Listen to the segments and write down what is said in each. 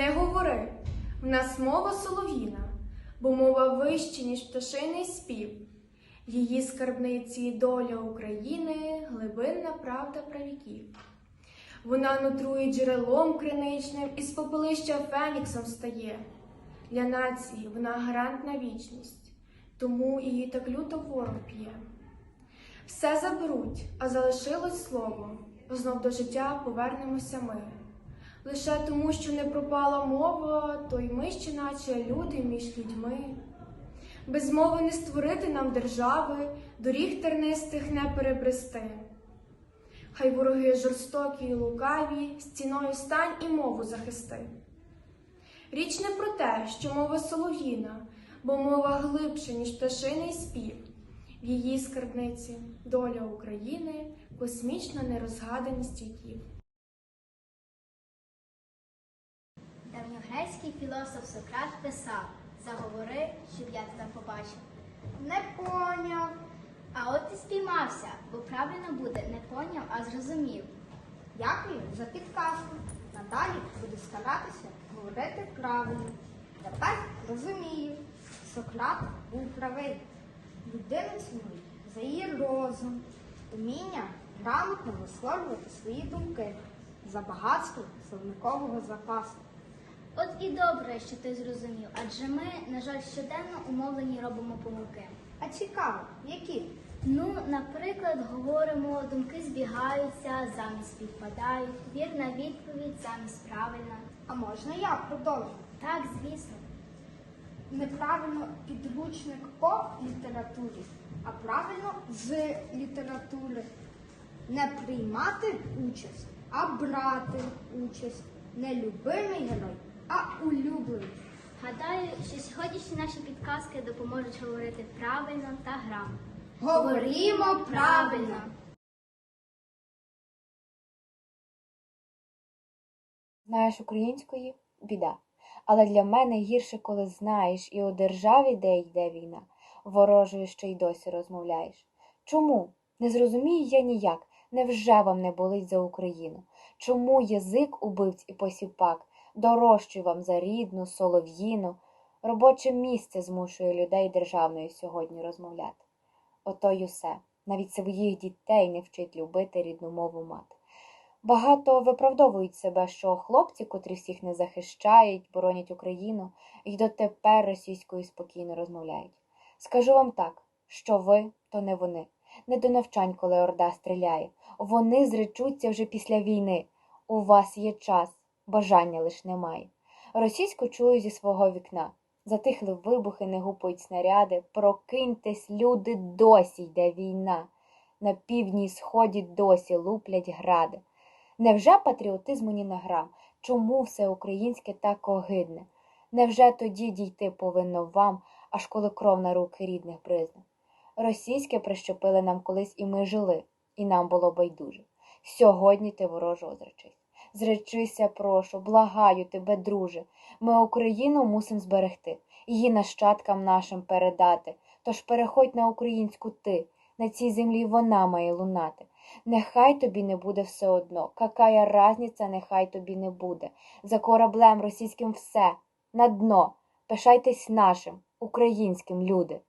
Не говори, в нас мова солов'їна, бо мова вища, ніж пташиний спів. Її скарбниці доля України, глибинна правда правіків. Вона нутрує джерелом криничним і з попелища феніксом стає. Для нації вона гарант на вічність, тому її так люто ворог п'є. Все заберуть, а залишилось слово, знов до життя повернемося ми. Лише тому, що не пропала мова, то й ми ще наче люди між людьми. Без мови не створити нам держави, доріг тернистих не перебрести. Хай вороги жорстокі й лукаві, стіною стань і мову захисти. Річ не про те, що мова солов'їна, бо мова глибше, ніж пташиний спів. В її скарбниці доля України, космічна нерозгаданість віків. Давньогрецький філософ Сократ писав Заговори, щоб я тебе побачив. Не поняв. А от і спіймався, бо правильно буде не поняв, а зрозумів. Дякую за підказку. Надалі буду старатися говорити правильно. Тепер розумію, Сократ був правий. Людину цінують за її розум, уміння грамотно висловлювати свої думки, за багатство словникового запасу. От і добре, що ти зрозумів, адже ми, на жаль, щоденно умовлені робимо помилки. А цікаво, які? Ну, наприклад, говоримо, думки збігаються, замість співпадають, вірна відповідь замість правильна. А можна я продовжу? Так, звісно. Неправильно підручник по літературі, а правильно з літератури. Не приймати участь, а брати участь. Не любимий герой, а улюблений. Гадаю, що сьогоднішні наші підказки допоможуть говорити правильно та грамотно. Говоримо правильно. Знаєш української біда. Але для мене гірше, коли знаєш, і у державі, де йде війна, ворожою ще й досі розмовляєш. Чому? Не зрозумію я ніяк. Невже вам не болить за Україну? Чому язик убивць і посіпак дорожчий вам за рідну, солов'їну? Робоче місце змушує людей державною сьогодні розмовляти. Ото й усе. Навіть своїх дітей не вчить любити рідну мову мати. Багато виправдовують себе, що хлопці, котрі всіх не захищають, боронять Україну, і дотепер російською спокійно розмовляють. Скажу вам так, що ви то не вони. Не до навчань, коли орда стріляє. Вони зречуться вже після війни. У вас є час, бажання лиш немає. Російську чую зі свого вікна. Затихли вибухи, не гупають снаряди. Прокиньтесь, люди, досі йде війна. На півдні й сході досі луплять гради. Невже патріотизму ні на грам? Чому все українське так огидне? Невже тоді дійти повинно вам, аж коли кров на руки рідних бризне? Російське прищепили нам колись, і ми жили, і нам було байдуже. Сьогодні ти ворожого зречись. Зречися, прошу, благаю тебе, друже. Ми Україну мусим зберегти, її нащадкам нашим передати. Тож переходь на українську ти, на цій землі вона має лунати. Нехай тобі не буде все одно, какая разниця, нехай тобі не буде. За кораблем російським все, на дно. Пишайтесь нашим, українським, люди.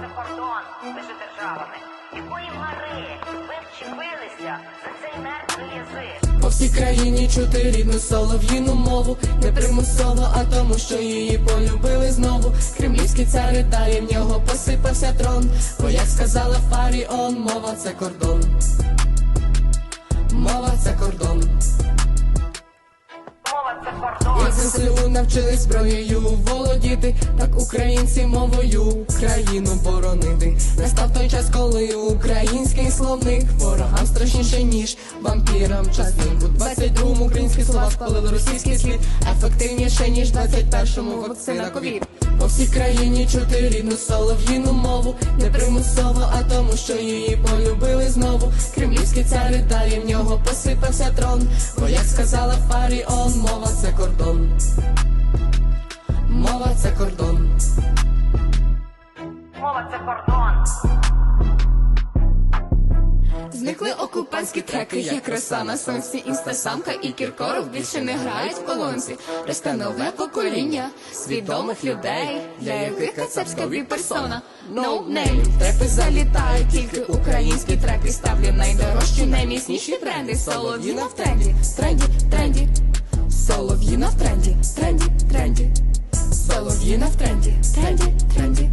за кордон між державами, якої мари ви вчепилися за цей мертвий язик. Всій країні чути рідну солов'їну мову, не примусово, а тому, що її полюбили знову. Кремлівський цар ридає, в нього посипався трон. Бо як сказала Фаріон, мова це кордон. Мова це кордон. Мова це кордон. Як ЗСУ навчились зброєю володіти, так українці мовою країну боронити. Настав той час, коли український словник ворогам страшніше, ніж вампірам частинку. 22-му українські слова спалили російський слід, ефективніше, ніж 21-му вакцина ковід. По всій країні чути рідну солов'їну мову, не примусово, а тому, що її полюбили знову. Кремлівський цар ридає, в нього посипався трон. Бо як сказала Фаріон, мова це кордон. Мова це кордон. Мова це кордон. Зникли окупантські треки, як роса на сонці, інстасамка і Кіркоров більше не грають в колонці. Росте нове покоління свідомих людей, для яких кацапська персона no name. Трепи залітають, тільки українські треки ставлю найдорожчі, найміцніші бренди. Солов'їна в тренді, тренді, тренді. Солов'їна в тренді, тренді, тренді. Солов'їна в тренді, тренді, тренді.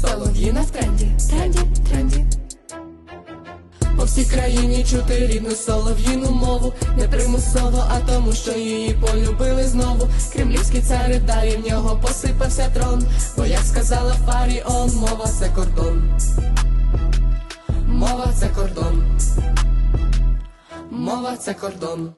Солов'їна в тренді, країні чути рідну солов'їну мову. Не примусово, а тому, що її полюбили знову. Кремлівський цар далі, в нього посипався трон. Бо як сказала Фаріон, мова це кордон. Мова це кордон. Мова це кордон